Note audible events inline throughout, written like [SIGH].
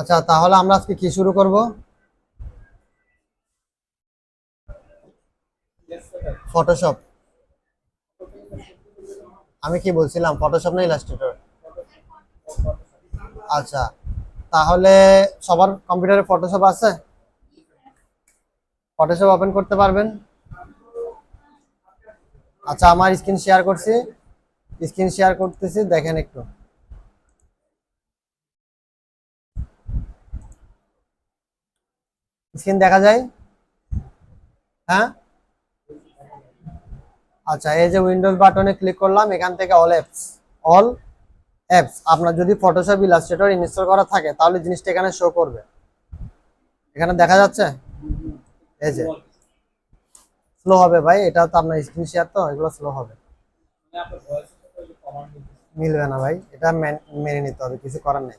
আচ্ছা তাহলে আমরা আজকে কি শুরু করব? ফটোশপ আমি কি বলছিলাম? ফটোশপ না ইলাস্ট্রেটর আচ্ছা তাহলে সবার কম্পিউটারে ফটোশপ আছে? ফটোশপ ওপেন করতে পারবেন। আচ্ছা আমার স্ক্রিন শেয়ার করছি। স্ক্রিন শেয়ার করতেছি, দেখেন একটু। স্ক্রিন দেখা যায়? হ্যাঁ? আচ্ছা এই যে উইন্ডোজ বাটনে ক্লিক করলাম, এখান থেকে অল অ্যাপস অল অ্যাপস আপনার যদি ফটোশপ ইলাস্ট্রেটর ইনস্টল করা থাকে, তাহলে জিনিসটা এখানে শো করবে। এখানে দেখা যাচ্ছে? এই যে। স্লো হবে ভাই এটা তো আপনার স্ক্রিন শেয়ার তো, এগুলো স্লো হবে। মিলবে না ভাই, এটা মেনে নিতে হবে, কিছু করার নেই।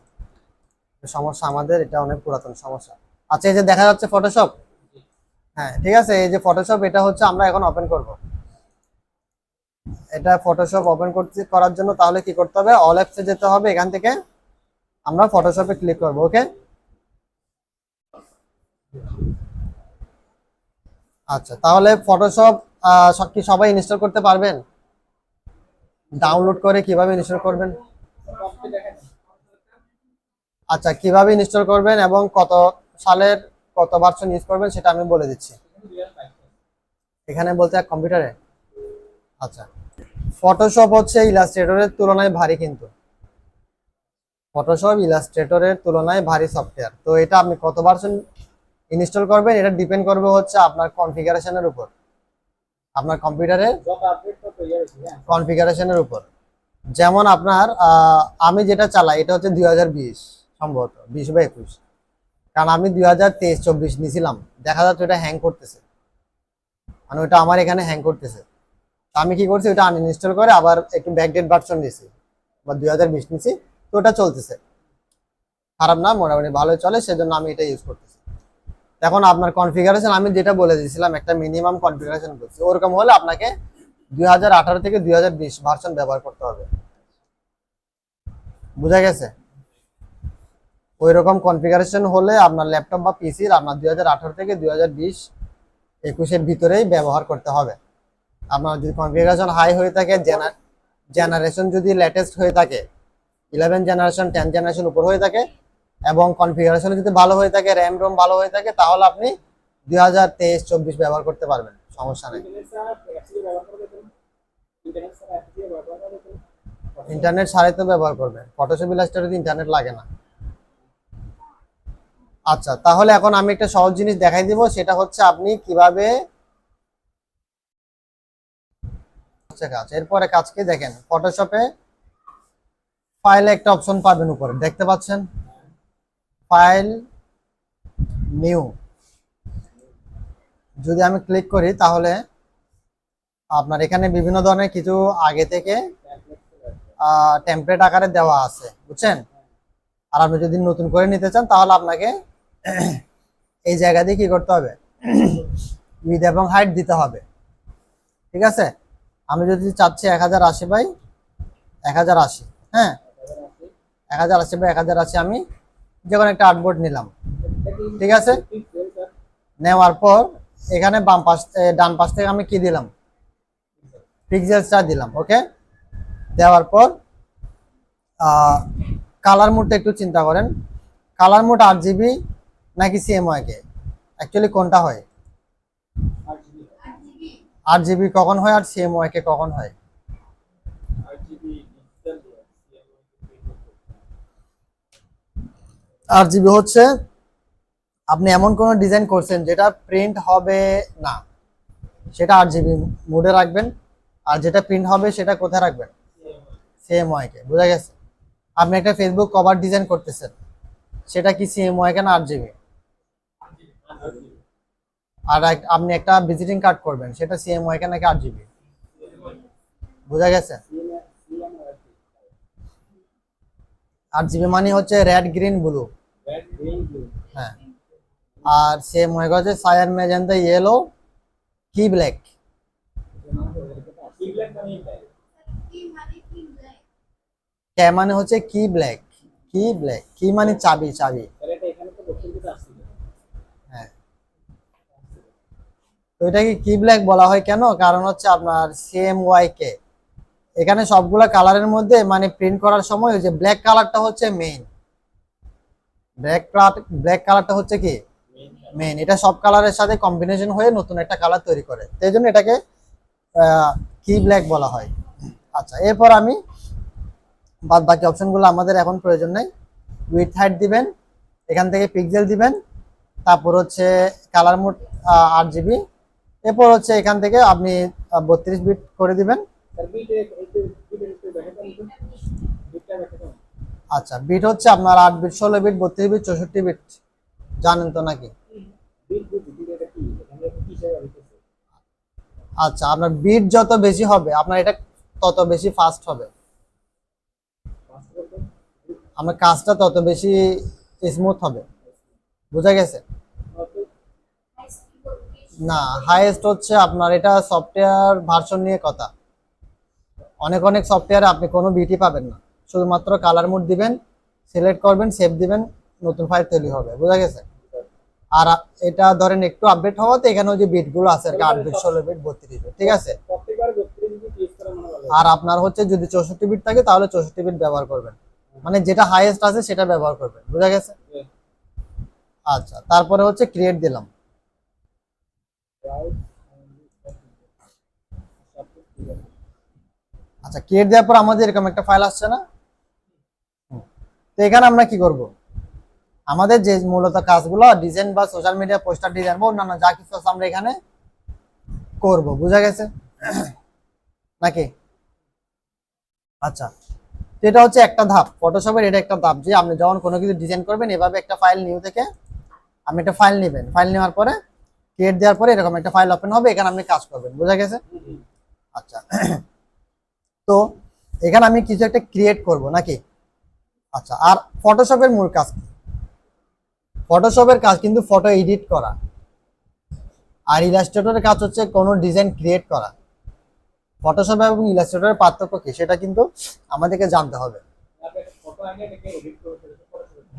সমস্যা আমাদের, এটা অনেক পুরাতন সমস্যা। আচ্ছা এই যে দেখা যাচ্ছে ফটোশপ হ্যাঁ ঠিক আছে এই যে ফটোশপ এটা হচ্ছে আমরা এখন ওপেন করব। এটা ফটোশপ ওপেন করতে করার জন্য তাহলে কি করতে হবে? অল অ্যাপসে যেতে হবে এখান থেকে আমরা ফটোশপে ক্লিক করব ওকে আচ্ছা তাহলে ফটোশপ কি সবাই ইনস্টল করতে পারবেন? ডাউনলোড করে কীভাবে ইনস্টল করবেন? আচ্ছা কীভাবে ইনস্টল করবেন এবং কত সালের কত ভার্সন ইউজ করবেন সেটা আমি বলে দিচ্ছি। এখানে বলতে এক কম্পিউটারে আচ্ছা। ফটোশপ হচ্ছে ইলাস্ট্রেটরের তুলনায় ভারী কিন্তু। ফটোশপ ইলাস্ট্রেটরের তুলনায় ভারী সফটওয়্যার তো এটা আপনি কত ভার্সন ইনস্টল করবেন? এটা ডিপেন্ড করবে হচ্ছে আপনার কনফিগারেশনের উপর। আপনার কম্পিউটারের কনফিগারেশনের উপর। যেমন আপনার আমি যেটা চালাই, এটা হচ্ছে দুই হাজার বিশ, সম্ভবত। বিশ বা একুশ। কারণ আমি দুই হাজার তেইশ, চব্বিশ নিয়েছিলাম দেখা যাচ্ছে ওটা হ্যাং করতেছে। মানে ওটা আমার এখানে হ্যাং করতেছে। আমি কি করছি, ওটা আনইনস্টল করে আবার একটু ব্যাকডেট ভার্সন নিয়েছি বা দুই হাজার বিশ নিয়েছি তো ওটা চলতেছে। খারাপ না, মোটামুটি ভালোই চলে, সেজন্য আমি এটা ইউজ করতেছি। এখন আপনার কনফিগারেশন আমি যেটা বলে দিয়েছিলাম, একটা মিনিমাম কনফিগারেশন করছি ওরকম হলে আপনাকে দুই হাজার আঠারো থেকে দুই হাজার বিশ ভার্সন ব্যবহার করতে হবে। বুঝা গেছে? ওই রকম কনফিগারেশন হলে আপনার ল্যাপটপ বা পিসির আপনার দুই হাজার আঠারো থেকে দুই হাজার বিশ একুশের ভিতরেই ব্যবহার করতে হবে। আপনার যদি কনফিগারেশন হাই হয়ে থাকে জেনারেশন যদি লেটেস্ট হয়ে থাকে ইলেভেন জেনারেশন টেন জেনারেশন উপর হয়ে থাকে এবং কনফিগারেশন যদি ভালো হয়ে থাকে র্যাম রোম ভালো হয়ে থাকে, তাহলে আপনি দুই হাজার তেইশ, চব্বিশ ব্যবহার করতে পারবেন, সমস্যা নেই। ইন্টারনেট সারাই তো ব্যবহার করবেন। ফটোশপ ইলাস্ট্রেটরে ইন্টারনেট লাগে না। আচ্ছা তাহলে এখন আমি একটা সহজ জিনিস দেখাই দিব, সেটা হচ্ছে আপনি কীভাবে এরপরে কাজকে দেখেন ফটোশপে ফাইলে একটা অপশন পাবেন উপরে, দেখতে পাচ্ছেন? ফাইল নিউ যদি আমি ক্লিক করি, তাহলে আপনার এখানে বিভিন্ন ধরনের কিছু আগে থেকে টেমপ্লেট আকারে দেওয়া আছে, বুঝছেন? আর আপনি যদি নতুন করে নিতে চান, তাহলে আপনাকে এই জায়গা দিয়ে কি করতে হবে? উইথ এবং হাইট দিতে হবে। ঠিক আছে? আমি যদি চাচ্ছি এক হাজার আশি বাই এক হাজার আশি হ্যাঁ? এক হাজার আশি বাই এক হাজার আশি আমি যে কোনো একটা আর্টবোর্ড নিলাম। ঠিক আছে? নেওয়ার পর এখানে বাম পাশ ডান পাশ থেকে আমি কি দিলাম? পিক্সেলসটা দিলাম ওকে দেওয়ার পর কালার মোডটা একটু চিন্তা করেন। কালার মোড আট জিবি নাকি সিএমওয়াই কে অ্যাকচুয়ালি কোনটা হয়? আট জিবি কখন হয় আর সিএমওয়াই কে কখন হয়? আট জিবি হচ্ছে, আপনি এমন কোনো ডিজাইন করছেন যেটা প্রিন্ট হবে না। সেটা আট জিবি মোডে রাখবেন, আর যেটা প্রিন্ট হবে সেটা কোথায় রাখবেন? সিএমওয়াই কে বোঝা গেছে? আপনি একটা ফেসবুক কভার ডিজাইন করতেছেন, সেটা কি সিএমওয়াই না আট জিবি আর আপনি একটা ভিজিটিং কার্ড করবেন, সেটা সিএমওয়াই কে নাকি আট জিবি বোঝা গেছে? আট জিবি মানে হচ্ছে রেড গ্রিন ব্লু হ্যাঁ। আর সেম হয়ে গেছে সায়ার ম্যাজেন্টা ইয়েলো কি ব্ল্যাক কে মানে হচ্ছে কি ব্ল্যাক কি ব্ল্যাক কি মানে চাবি চাবি। তো এটাকে কি ব্ল্যাক বলা হয় কেন? কারণ হচ্ছে আপনার সিএম ওয়াই কে এখানে সবগুলা কালারের মধ্যে মানে প্রিন্ট করার সময় ওই যে ব্ল্যাক কালারটা হচ্ছে মেইন ব্ল্যাক কালার ব্ল্যাক কালারটা হচ্ছে কি? মেইন এটা সব কালারের সাথে কম্বিনেশন হয়ে নতুন একটা কালার তৈরি করে। সেই জন্য এটাকে কি ব্ল্যাক বলা হয়। আচ্ছা এরপর আমি বাদ বাকি অপশনগুলো আমাদের এখন প্রয়োজন নেই। উইথ হাইট দিবেন, এখান থেকে পিক্সেল দিবেন, তারপর হচ্ছে কালার মোড আট জিবি এরপর হচ্ছে এখান থেকে আপনি বত্রিশ বিট করে দিবেন। আচ্ছা বিট হচ্ছে আপনার আট বিট ষোলো বিট বত্রিশ বিট চৌষট্টি বিট জানেন তো নাকি? আচ্ছা আপনার বিট যত বেশি হবে, আপনার এটা তত বেশি ফাস্ট হবে। আমার কাজটা তত বেশি স্মুথ হবে। বোঝা গেছে? না হাইয়েস্ট হচ্ছে আপনার এটা সফটওয়্যার ভার্সন নিয়ে কথা। অনেক অনেক সফটওয়্যারে আপনি কোনো বিটি পাবেন না। শুধুমাত্র কালার মোড দিবেন সিলেক্ট করবেন সেভ দিবেন নতুন ফাইল তৈরি হবে। বোঝা গেছে? আর এটা ধরেন একটু আপডেট হওয়াতে এখানে ওই যে বিটগুলো আছে আর কি আট বিট ষোলো বিট বত্রিশ বিট ঠিক আছে? প্রত্যেকবার 32 বিট ইউজ করা ভালো আর আপনার হচ্ছে যদি চৌষট্টি বিট থাকে তাহলে চৌষট্টি বিট ব্যবহার করবেন। মানে যেটা হাইয়েস্ট আছে সেটা ব্যবহার করবেন। বোঝা গেছে? আচ্ছা তারপরে হচ্ছে ক্রিয়েট দিলাম ব্রাউজ সব ঠিক আছে আচ্ছা ক্রিয়েট দেওয়ার পর আমাদের এরকম একটা ফাইল আসছে না? তো এখানে আমরা কি করব? আমাদের যে মূলত কাজগুলো ডিজাইন বা সোশ্যাল মিডিয়া পোস্টার ডিজাইন বা অন্যান্য যা কিছু আছে আমরা এখানে করব, বুঝা গেছে? নাকি? আচ্ছা তো এটা হচ্ছে একটা ধাপ। ফটোশপের এটা একটা ধাপ যে আপনি যখন কোনো কিছু ডিজাইন করবেন, এভাবে একটা ফাইল নিউ থেকে আপনি একটা ফাইল নেবেন। ফাইল নেওয়ার পরে ক্রিয়েট দেওয়ার পরে এরকম একটা ফাইল ওপেন হবে এখানে আপনি কাজ করবেন। বোঝা গেছে? আচ্ছা। [CLEARS THROAT] তো এখানে আমি কিছু একটা ক্রিয়েট করব নাকি? আচ্ছা আর ফটোশপের মূল কাজ কি? ফটোশপের কাজ কিন্তু ফটো এডিট করা। আর ইলাস্ট্রেটরের কাজ হচ্ছে কোনো ডিজাইন ক্রিয়েট করা। ফটোশপ এবং ইলাস্ট্রেটরের পার্থক্য কি? সেটা কিন্তু আমাদেরকে জানতে হবে।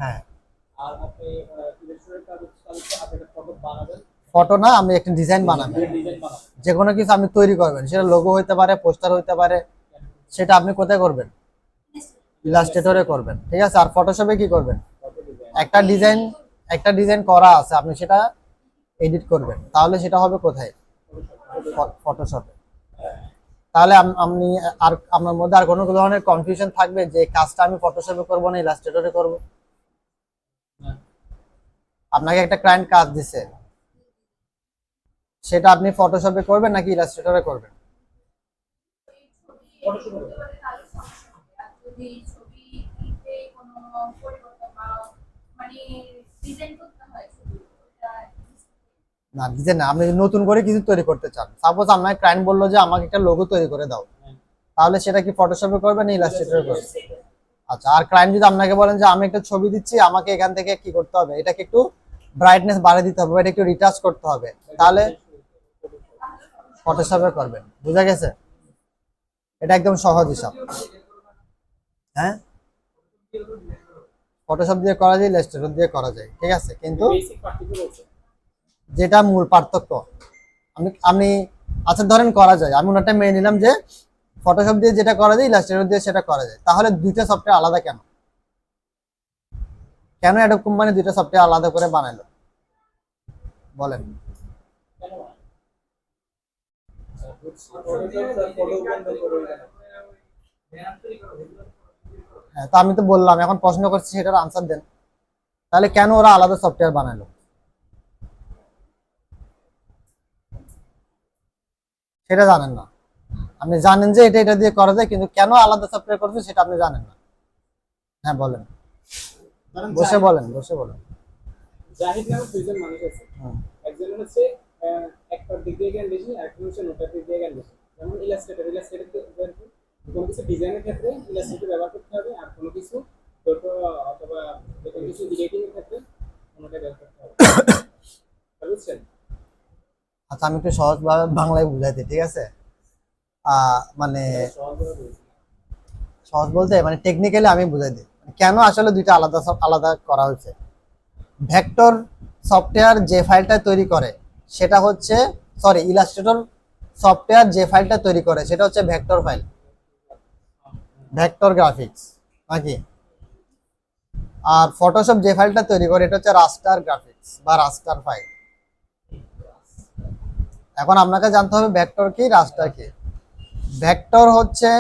হ্যাঁ। আর আপনি ইলাস্ট্রেটর কাজ হচ্ছে আপনি একটা ফটো বানাবেন ফটো না আমি একটা ডিজাইন বানাবো। বানাবেন যে কোনো কিছু আপনি তৈরি করবেন। সেটা লোগো হইতে পারে পোস্টার হইতে পারে সেটা আপনি কোথায় করবেন? ইলাস্ট্রেটরে করবেন। ঠিক আছে? আর ফটোশপে কি করবেন? একটা ডিজাইন একটা ডিজাইন করা আছে আপনি সেটা এডিট করবেন। তাহলে সেটা হবে কোথায়? ফটোশপে তাহলে আপনি আর আপনার মধ্যে আর কোনো ধরনের কনফিউশন থাকবে যে কাজটা আমি ফটোশপে করব না ইলাস্ট্রেটরে করব? আপনাকে একটা ক্লায়েন্ট কাজ দিছে। সেটা আপনি ফটোশপে করবেন নাকি ইলাস্ট্রেটরে করবেন? হয় না ডিজাইন না। আপনি নতুন করে কিছু তৈরি করতে চান সাপোজ আপনার ক্লায়েন্ট বলল যে আমাকে একটা লোগো তৈরি করে দাও। তাহলে সেটা কি ফটোশপে করবেন না ইলাস্ট্রেটরে করবেন? আচ্ছা আর ক্লায়েন্ট যদি আপনাকে বলেন যে আমি একটা ছবি দিচ্ছি আমাকে এখান থেকে কি করতে হবে? এটাকে একটু ব্রাইটনেস বাড়িয়ে দিতে হবে এটা একটু রিটাচ করতে হবে। তাহলে ফটোশপে করবেন। বুঝা গেছে? এটা একদম সহজ হিসাব। হ্যাঁ? ফটোশপ দিয়ে করা যায় ইলাস্ট্রেটর দিয়ে করা যায় ঠিক আছে? কিন্তু যেটা মূল পার্থক্য আমি আমি আচ্ছা ধরেন করা যায় আমি ওনারটা মেনে নিলাম যে ফটোশপ দিয়ে যেটা করা যায় ইলাস্ট্রেটর দিয়ে সেটা করা যায়। তাহলে দুইটা সফটওয়্যার আলাদা কেন? কেন অ্যাডোব কোম্পানি দুইটা সফটওয়্যার আলাদা করে বানালো? বলেন কেন ফটো বন্ধ করে হ্যাঁ তো আমি তো বললাম এখন প্রশ্ন করছি সেটার আনসার দেন। তাহলে কেন ওরা আলাদা সফটওয়্যার বানালো? সেটা জানেন না। আপনি জানেন যে এটা এটা দিয়ে করা যায় কিন্তু কেন আলাদা সফটওয়্যার করছে সেটা আপনি জানেন না। হ্যাঁ বলেন। বসে বলেন বসে বলেন। জাহিদ নামে দুইজন মানুষ আছে। একজন হচ্ছে আহ, একটার দিক দিয়ে জ্ঞান বেশি আর একজন হচ্ছে নোটার দিক দিয়ে জ্ঞান বেশি। যেমন ইলাস্ট্রেটর ইলাস্ট্রেটর কোনো কিছু ডিজাইনের ক্ষেত্রে ইলাস্ট্রেটর ব্যবহার করতে হবে আর কোনো কিছু ছোট অথবা কোনো কিছু এর ক্ষেত্রে কোনোটা ব্যবহার করতে হবে। [COUGHS] বুঝছেন? আচ্ছা আমি একটু সহজভাবে বাংলায় বুঝাইতে ঠিক আছে? আহ, মানে সহজ বলতে মানে টেকনিক্যালি আমি বুঝাই দিই। মানে কেন আসলে দুইটা আলাদা সব আলাদা করা হয়েছে? ভেক্টর সফটওয়্যার যে ফাইলটা তৈরি করে সেটা হচ্ছে সরি ইলাস্ট্রেটর সফটওয়্যার যে ফাইলটা তৈরি করে সেটা হচ্ছে ভেক্টর ফাইল ভেক্টর গ্রাফিক্স নাকি? আর ফটোশপ যে ফাইলটা তৈরি করে এটা হচ্ছে রাস্টার গ্রাফিক্স বা রাস্টার ফাইল এখন আপনাকে জানতে হবে ভেক্টর কি রাস্টার কি? ভেক্টর হচ্ছে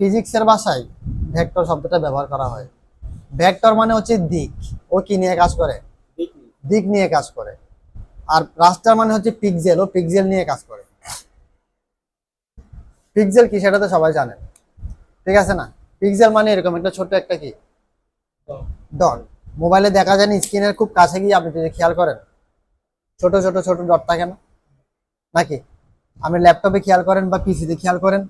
ফিজিক্সের ভাষায় ভেক্টর শব্দটা ব্যবহার করা হয়। ভেক্টর মানে হচ্ছে দিক। ও কি নিয়ে কাজ করে? দিক নিয়ে কাজ করে। আর রাস্টার মানে হচ্ছে পিকজেল ও পিক্সেল নিয়ে কাজ করে। পিকজেল কি সেটা তো সবাই জানেন ঠিক আছে না? পিক্সেল মানে এরকম একটা ছোট একটা কি? ডট মোবাইলে দেখা যায় না স্ক্রিনের খুব কাছে গিয়ে আপনি যদি খেয়াল করেন। ছোট ছোট ছোট ডট থাকে না? নাকি? আপনি ল্যাপটপে খেয়াল করেন বা পিসিতে খেয়াল করেন?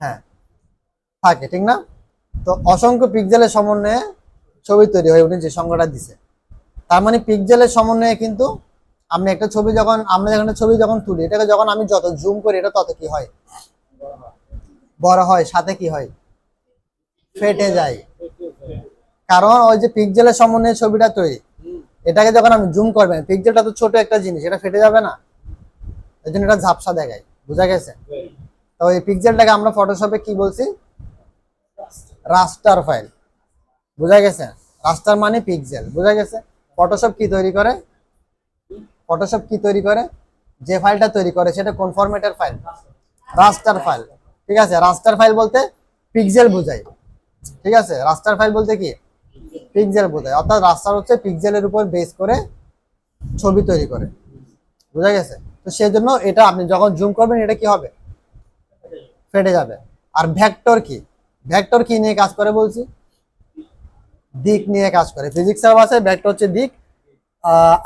হ্যাঁ। থাকে, ঠিক না? তো অসংখ্য পিক্সেলের সমন্বয়ে ছবি তৈরি হয়ে উঠে যে সংখ্যাটা দিছে। তার মানে পিক্সেলের সমন্বয়ে কিন্তু আপনি একটা ছবি যখন, আমরা যখন ছবি যখন তুলি, এটাকে যখন আমি যত জুম করি, এটা তত কি হয়? বড় হয়, সাথে কি হয়? ফেটে যায়। কারণ ওই যে পিকজেলের সমন্বয়ে ছবিটা তৈরি, এটাকে যখন আমি জুম করবেন পিকজেলটা তো ছোট একটা জিনিস, এটা ফেটে যাবে না। এই জন্য এটা ঝাপসা দেখায়, বোঝা গেছে? তো এই পিক্সেলটাকে আমরা ফটোশপে কি বলছি? রাস্টার ফাইল বোঝা গেছে? রাস্টার মানে পিক্সেল বোঝা গেছে? ফটোশপ কি তৈরি করে? ফটোশপ কি তৈরি করে? যে ফাইলটা তৈরি করে, সেটা কোন ফরম্যাটের ফাইল রাস্টার ফাইল ঠিক আছে? রাস্টার ফাইল বলতে পিক্সেল বোঝায়। ঠিক আছে? রাস্টার ফাইল বলতে কি? পিক্সেল বোঝায়। অর্থাৎ রাস্টার হচ্ছে পিক্সেলের উপর বেস করে ছবি তৈরি করে। বোঝা গেছে? তো সেই জন্য এটা আপনি যখন জুম করবেন, এটা কি হবে? ফেটে যাবে। আর ভেক্টর কি? ভেক্টর কি নিয়ে কাজ করে বলছি? দিক নিয়ে কাজ করে। ফিজিক্স ভাষায় ভেক্টর হচ্ছে দিক।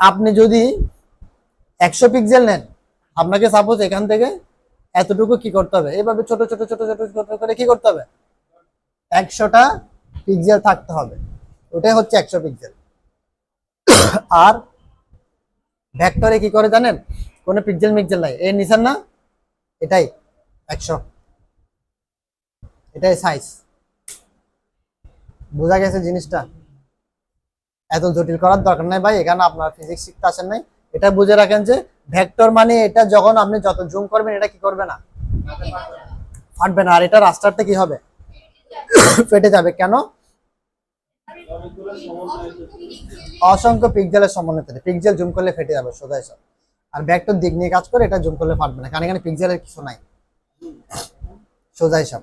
আপনি যদি একশো পিক্সেল নেন, আপনাকে সাপোজ এখান থেকে এতটুকু কি করতে হবে? এইভাবে ছোট ছোট ছোট ছোট ছোট করে কি করতে হবে? একশোটা পিক্সেল থাকতে হবে। ওটাই হচ্ছে একশো পিক্সেল আর ভেক্টরে কি করে জানেন? কোনো পিক্সেল মিক্সেল নাই। এর নিশান না? এটাই একশো। এটাই সাইজ বোঝা গেছে জিনিসটা। এত জটিল করার দরকার নাই ভাই, এখানে আপনার ফিজিক্স শিখতে আসেন নাই। এটা বুঝে রাখেন যে ভেক্টর মানে এটা যখন আপনি যত জুম করবেন, এটা কি করবে না? ফাটবে না। আর এটা রাস্তাতে কি হবে? ফেটে যাবে। কেন? অসংখ্য পিক্সেলের সমন্বয় তৈরি পিক্সেল জুম করলে ফেটে যাবে সোজা এসব আর ভেক্টর দিক নিয়ে কাজ করে, এটা জুম করলে ফাটবে না। কারণ এখানে পিক্সেলের কিছু নাই। সোজা হিসাব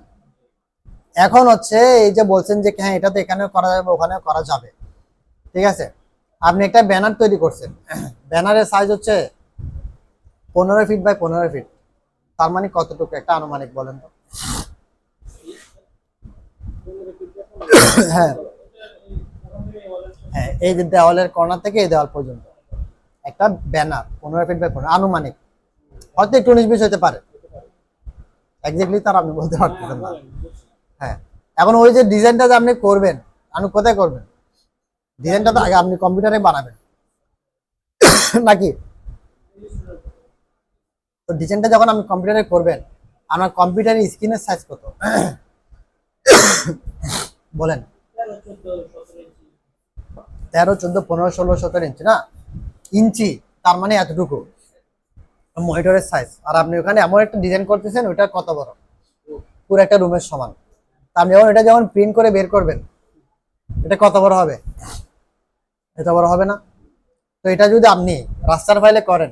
এখন হচ্ছে এই যে বলছেন যে হ্যাঁ এটা তো এখানেও করা যাবে, ওখানেও করা যাবে। ঠিক আছে? আপনি একটা ব্যানার তৈরি করছেন। ব্যানারের সাইজ হচ্ছে পনেরো ফিট বাই পনেরো ফিট তার মানে কতটুকু? একটা আনুমানিক বলেন তো। হ্যাঁ। হ্যাঁ এই যে দেওয়ালের কর্নার থেকে এই দেওয়াল পর্যন্ত। একটা ব্যানার পনেরো ফিট বাই পনেরো, আনুমানিক। হয়তো একটু উনিশ বিশ হতে পারে। এক্স্যাক্টলি তার আপনি বলতে পারতেছেন না। হ্যাঁ। এখন ওই যে ডিজাইনটা যে আপনি করবেন, আপনি কোথায় করবেন? ডিজাইনটা তো আগে আপনি কম্পিউটারে বানাবেন। নাকি? তো ডিজাইনটা যখন আপনি কম্পিউটারে করবেন, আপনার কম্পিউটারের স্ক্রিনের সাইজ কত? বলেন। তেরো, চোদ্দ, পনেরো, ষোলো, সতেরো ইঞ্চি না? ইঞ্চি, তার মানে এতটুকু। মনিটরের সাইজ আর আপনি ওখানে এমন একটা ডিজাইন করতেছেন, ওইটা কত বড়? পুরো একটা রুমের সমান। আপনি যখন এটা যখন প্রিন্ট করে বের করবেন এটা কত বড় হবে? এত বড় হবে না। তো এটা যদি আপনি রাস্তার ফাইলে করেন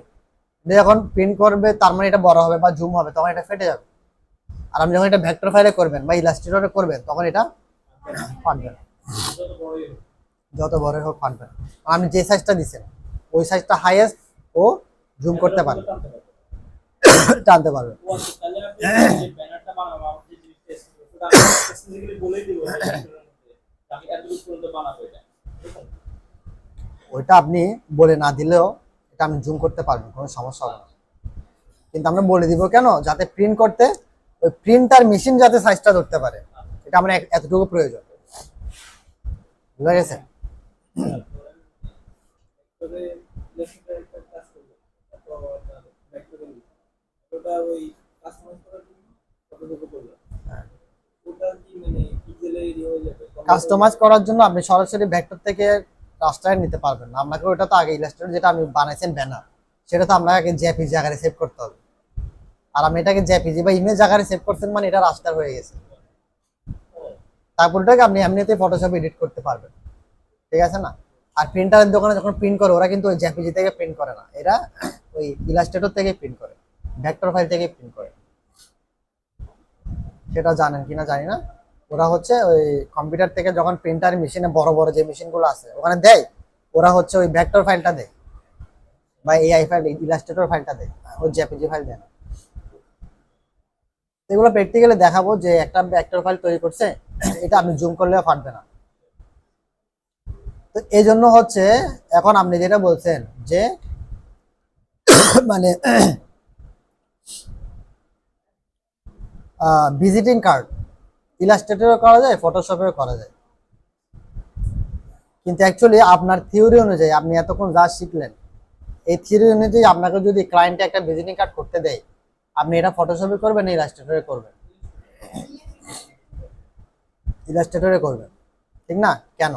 এটা যখন প্রিন্ট করবে তার মানে এটা বড় হবে বা জুম হবে তখন এটা ফেটে যাবে। আর আপনি যখন এটা ভেক্টর ফাইলে করবেন বা ইলাস্ট্রেটরে করবেন তখন এটা ফাটবে না। যত বড় হোক ফাটবে না। আপনি যে সাইজটা দিচ্ছেন ওই সাইজটা হাইয়েস্ট ও জুম করতে পারবে। [COUGHS] টানতে পারবে। [COUGHS] [COUGHS] ওইটা আপনি বলে না দিলেও এটা আমি জুম করতে পারবেন কোনো সমস্যা হবে না। কিন্তু আমরা বলে দিব কেন? যাতে প্রিন্ট করতে, ওই প্রিন্টার মেশিন যাতে সাইজটা ধরতে পারে। এটা আমার এতটুকু প্রয়োজন। বুঝা গেছে করব ওটা কি মানে পিক্সেলে ইয়ে হয়ে যাবে কাস্টমাইজ করার জন্য আপনি সরাসরি ভেক্টর থেকে রাস্টারে নিতে পারবেন। না আপনাকে ওটা তো আগে ইলাস্ট্রেটর যেটা আমি বানাইছেন ব্যানার সেটা তো আপনাকে আগে জেপিজি আকারে সেভ করতে হবে। আর আমি এটাকে জেপিজি বা ইমেজ আকারে সেভ করছেন মানে এটা রাস্টার হয়ে গেছে। তারপর ওটাকে আপনি এমনিতে ফটোশপ এডিট করতে পারবেন। ঠিক আছে না? আর প্রিন্টারের দোকানে যখন প্রিন্ট করে, ওরা কিন্তু ওই জেপিজি থেকে প্রিন্ট করে না। এরা ওই ইলাস্ট্রেটর থেকে প্রিন্ট করে ভেক্টর ফাইল থেকে প্রিন্ট করে। সেটা জানেন কিনা জানি না। ওরা হচ্ছে ওই কম্পিউটার থেকে যখন প্রিন্টার মেশিনে বড় বড় যে মেশিনগুলো আছে, ওখানে দেয়। ওরা হচ্ছে ওই ভেক্টর ফাইলটা দেয় বা এআই ফাইল ইলাস্ট্রেটর ফাইলটা দেয় ওই জেপিজি ফাইল দেয়। এগুলো প্র্যাকটিক্যালি দেখাবো যে একটা ভেক্টর ফাইল তৈরি করছে, এটা আপনি জুম করলেও ফাটবে না। তো এই জন্য হচ্ছে এখন আপনি যেটা বলছেন যে [COUGHS] মানে ভিজিটিং কার্ড ইলাস্ট্রেটরও করা যায় ফটোশপেও করা যায়। কিন্তু অ্যাকচুয়ালি আপনার থিওরি অনুযায়ী আপনি এতক্ষণ যা শিখলেন, এই থিওরি অনুযায়ী আপনাকে যদি ক্লায়েন্টে একটা ভিজিটিং কার্ড করতে দেয়, আপনি এটা ফটোশপে করবেন ইলাস্ট্রেটরে করবেন? ইলাস্ট্রেটরে করবেন। ঠিক না? কেন?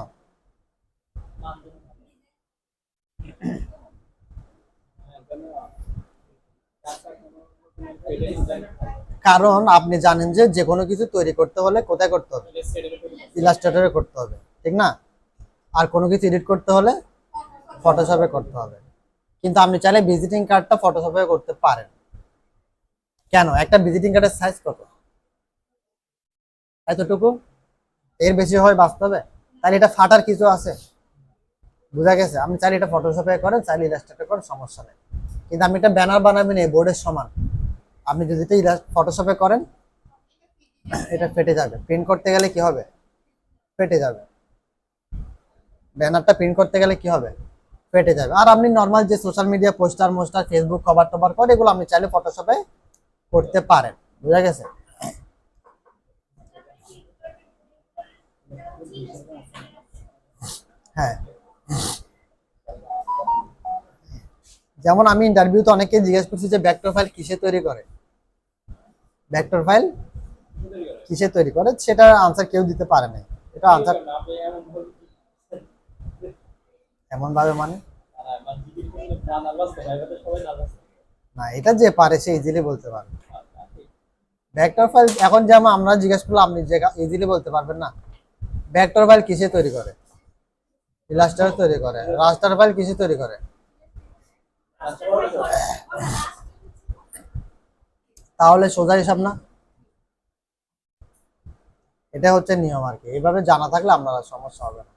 কারণ আপনি জানেন যে যে কোনো কিছু তৈরি করতে হলে কোথায় করতে হবে? ইলাস্ট্রেটরে করতে হবে, ঠিক না? আর কোনো কিছু এডিট করতে হলে ফটোশপে করতে হবে। কিন্তু আপনি চাইলে ভিজিটিং কার্ডটা ফটোশপে করতে পারেন। কেন? একটা ভিজিটিং কার্ডের সাইজ কত? এতটুকু? এর বেশি হয় বাস্তবে? তাহলে এটা ফাটার কিছু আছে? বুঝা গেছে? আপনি চাইলে এটা ফটোশপে করেন, চাইলে ইলাস্ট্রেটে করেন, সমস্যা নেই। কিন্তু আমি একটা ব্যানার বানাবেন, এই বোর্ডের সমান। আপনি যদি ফটোশপে করেন, এটা ফেটে যাবে। প্রিন্ট করতে গেলে কি হবে? ফেটে যাবে। ব্যানারটা প্রিন্ট করতে গেলে কি হবে? ফেটে যাবে। আর আপনি নর্মাল যে সোশ্যাল মিডিয়া পোস্টার মোস্টার ফেসবুক কভার টভার করে, এগুলো আপনি চাইলে ফটোশপে করতে পারেন। বুঝা গেছে? হ্যাঁ। যেমন আমি ইন্টারভিউতে অনেকে জিজ্ঞেস করছি যে ভেক্টর ফাইল কিসে তৈরি করে? ভেক্টর ফাইল কিসে তৈরি করে? সেটা আনসার কেউ দিতে পারে না এটা আনসার এমন ভাবে মানে? না, এটা যে পারে সে ইজিলি বলতে পারবে। ভেক্টর ফাইল এখন যেমন আমরা জিজ্ঞেস করলাম, আপনি ইজিলি বলতে পারবেন না। ভেক্টর ফাইল কিসে তৈরি করে? ইলাস্টার তৈরি করে। রাস্টার ফাইল কিসে তৈরি করে? তাহলে সোজা হিসাব না। এটা হচ্ছে নিয়ম আর কি। এইভাবে জানা থাকলে আপনারা সমস্যা হবে না।